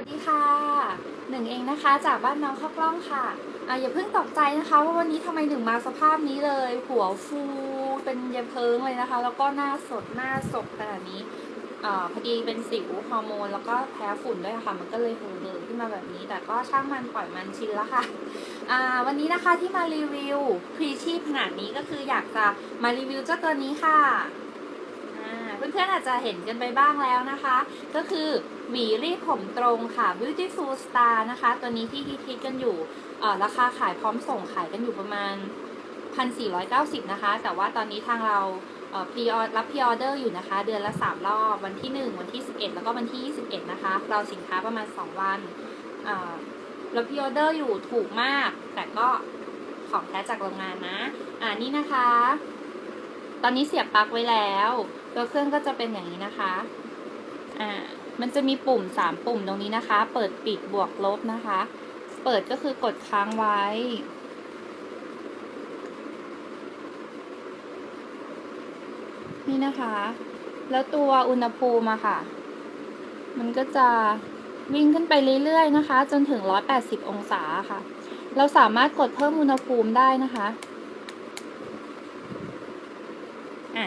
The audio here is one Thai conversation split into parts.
วัสดีค่ะ หนึ่งเองนะคะ จากบ้านน้องข้าวกล้องค่ะอะอย่าเพิ่งตกใจนะคะว่าวันนี้ทำไมหนึ่งมาสภาพนี้เลย หัวฟูเป็นเยเพิงเลยนะคะ แล้วก็หน้าสดหน้าสดขนาดนี้อ่าพอดีเป็นสิวฮอร์โมน แล้วก็แพ้ฝุ่นด้วยค่ะ มันก็เลยเห่อขึ้นมาแบบนี้ แต่ก็ช่างมันปล่อยมันชินแล้วค่ะอ่าวันนี้นะคะที่มารีวิวพรีชีพขนาดนี้ก็คืออยากจะมารีวิวเจ้าตัวนี้ค่ะ เพื่อนๆอาจจะเห็นกันไปบ้างแล้วนะคะ ก็คือหวีรีดผมตรงค่ะ Beautiful Star นะคะ ตัวนี้ที่ฮิตกันอยู่ราคาขายพร้อมส่งขายกันอยู่ประมาณ 1,490 นะคะ แต่ว่าตอนนี้ทางเราเออพรีออรับพรีออเดอร์อยู่นะคะ เดือนละ 3 รอบ วันที่ 1 วันที่ 11 แล้วก็วันที่ 21 นะคะ เราสินค้าประมาณ 2 วันอ่าเราพรีออเดอร์อยู่ถูกมาก แต่ก็ของแท้จากโรงงานนะ อ่านี่นะคะ ตอนนี้เสียบปลั๊กไว้แล้ว ตัวเครื่องก็จะเป็นอย่างนี้นะคะ อ่า มันจะมีปุ่มสามปุ่มตรงนี้นะคะ เปิดปิดบวกลบนะคะ เปิดก็คือกดค้างไว้ นี่นะคะ แล้วตัวอุณหภูมิอะค่ะ มันก็จะวิ่งขึ้นไปเรื่อยๆนะคะ จนถึง 180 องศาค่ะ เราสามารถกดเพิ่มอุณหภูมิได้นะคะ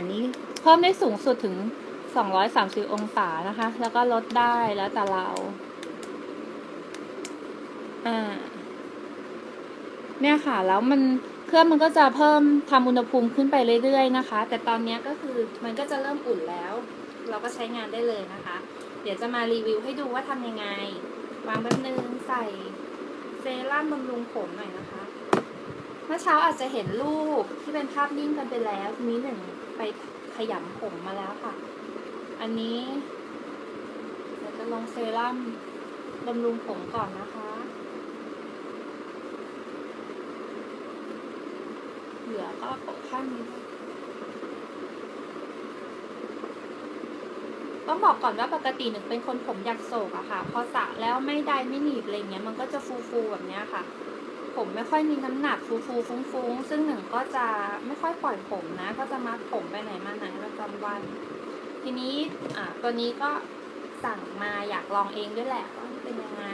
านี้เพิ่มได้สูงสุดถึง 230 องศานะคะ แล้วก็ลดได้แล้วแต่เรา อ่า เนี่ยค่ะ แล้วมันเครื่องมันก็จะเพิ่มทำอุณหภูมิขึ้นไปเรื่อยๆนะคะ แต่ตอนนี้ก็คือมันก็จะเริ่มอุ่นแล้ว เราก็ใช้งานได้เลยนะคะ เดี๋ยวจะมารีวิวให้ดูว่าทำยังไง วางแป๊บนึงใส่เซรั่มบำรุงผมหน่อยนะคะ มื่อเช้าอาจจะเห็นรูปที่เป็นภาพนิ่งกันไปแล้วทีนี้หนึ่งไปขยำผมมาแล้วค่ะ อันนี้เดี๋ยวจะลงเซรั่มบำรุงผมก่อนนะคะ เหลือก็ปะข้างนี้ต้องบอกก่อนว่าปกติหนึ่งเป็นคนผมอยากโศกอะค่ะ พอสระแล้วไม่ได้ไม่หนีบอะไรเงี้ย มันก็จะฟูๆแบบเนี้ยค่ะ ผมไม่ค่อยมีน้ำหนักฟูฟูฟุ้งฟุ้งๆซึ่งหนึ่งก็จะไม่ค่อยปล่อยผมนะ ก็จะมัดผมไปไหนมาไหนประจำวัน ทีนี้อ่าตัวนี้ก็สั่งมาอยากลองเองด้วยแหละว่าเป็นยังไง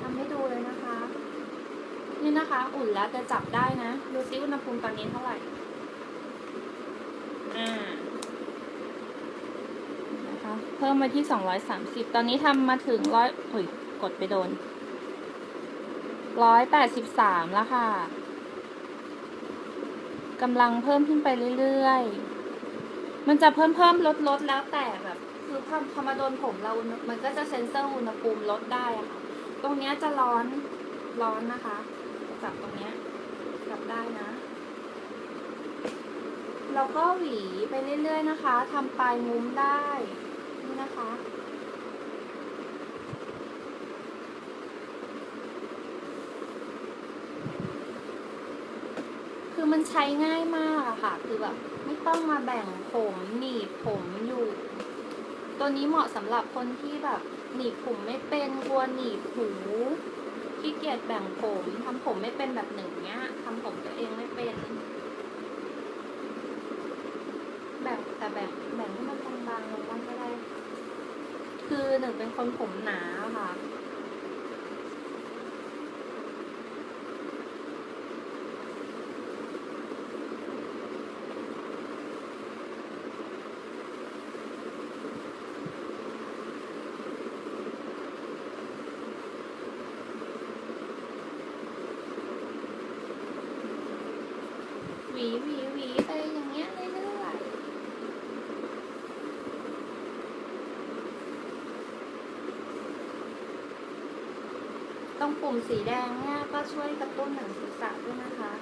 ทำให้ดูเลยนะคะ นี่นะคะ อุ่นแล้วจะจับได้นะ ดูซิอุณหภูมิตอนนี้เท่าไหร่อ่านะคะเพิ่มมาที่ 230 ตอนนี้ทำมาถึงร้อยอุ้ยกดไปโดน ร้อยแปดสิบสามแล้วค่ะกำลังเพิ่มขึ้นไปเรื่อยๆ มันจะเพิ่มเพิ่มลดลดแล้วแต่แบบคือพอพอมาโดนผมเรา มันก็จะเซ็นเซอร์อุณหภูมิลดได้อะค่ะ ตรงเนี้ยจะร้อนร้อนนะคะจับตรงเนี้ยจับได้นะแล้วก็หวีไปเรื่อยๆนะคะทำปลายมุ้มได้นี่นะคะ คือมันใช้ง่ายมากอะค่ะ คือแบบไม่ต้องมาแบ่งผมหนีบผมอยู่ ตัวนี้เหมาะสำหรับคนที่แบบหนีบผมไม่เป็นกลัวหนีบหูขี้เกียจแบ่งผมทำผมไม่เป็นแบบหนึ่งเนี้ยทำผมตัวเองไม่เป็นแบ่งแต่แบ่งแบ่งให้มันบางๆลงบ้างก็ได้ คือหนึ่งเป็นคนผมหนาค่ะ ห วีหวีหวีไปอย่างเงี้ยเรื่อยๆตรงปุ่มสีแดงเนี่ยก็ช่วยกระตุ้นหนังศีรษะด้วยนะคะ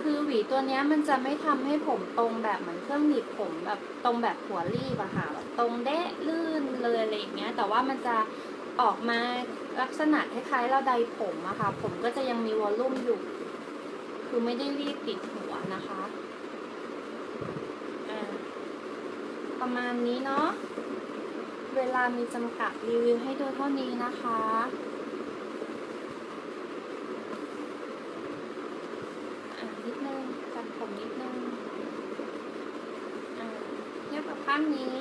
คือหวีตัวเนี้ยมันจะไม่ทำให้ผมตรงแบบเหมือนเครื่องหนีบผมแบบตรงแบบหัวรีบอะค่ะแบบตรงเดะลื่นเลยอะไรอย่างเงี้ย แต่ว่ามันจะ ออกมาลักษณะคล้ายๆเราใดผมอะค่ะ ผมก็จะยังมีวอลลุ่มอยู่ คือไม่ได้รีบปิดหัวนะคะประมาณนี้เนาะ เวลามีจำกัดรีวิวให้ดูเท่านี้นะคะ อะนิดนึงจัดผมนิดนึง อะเทียบกับข้างนี้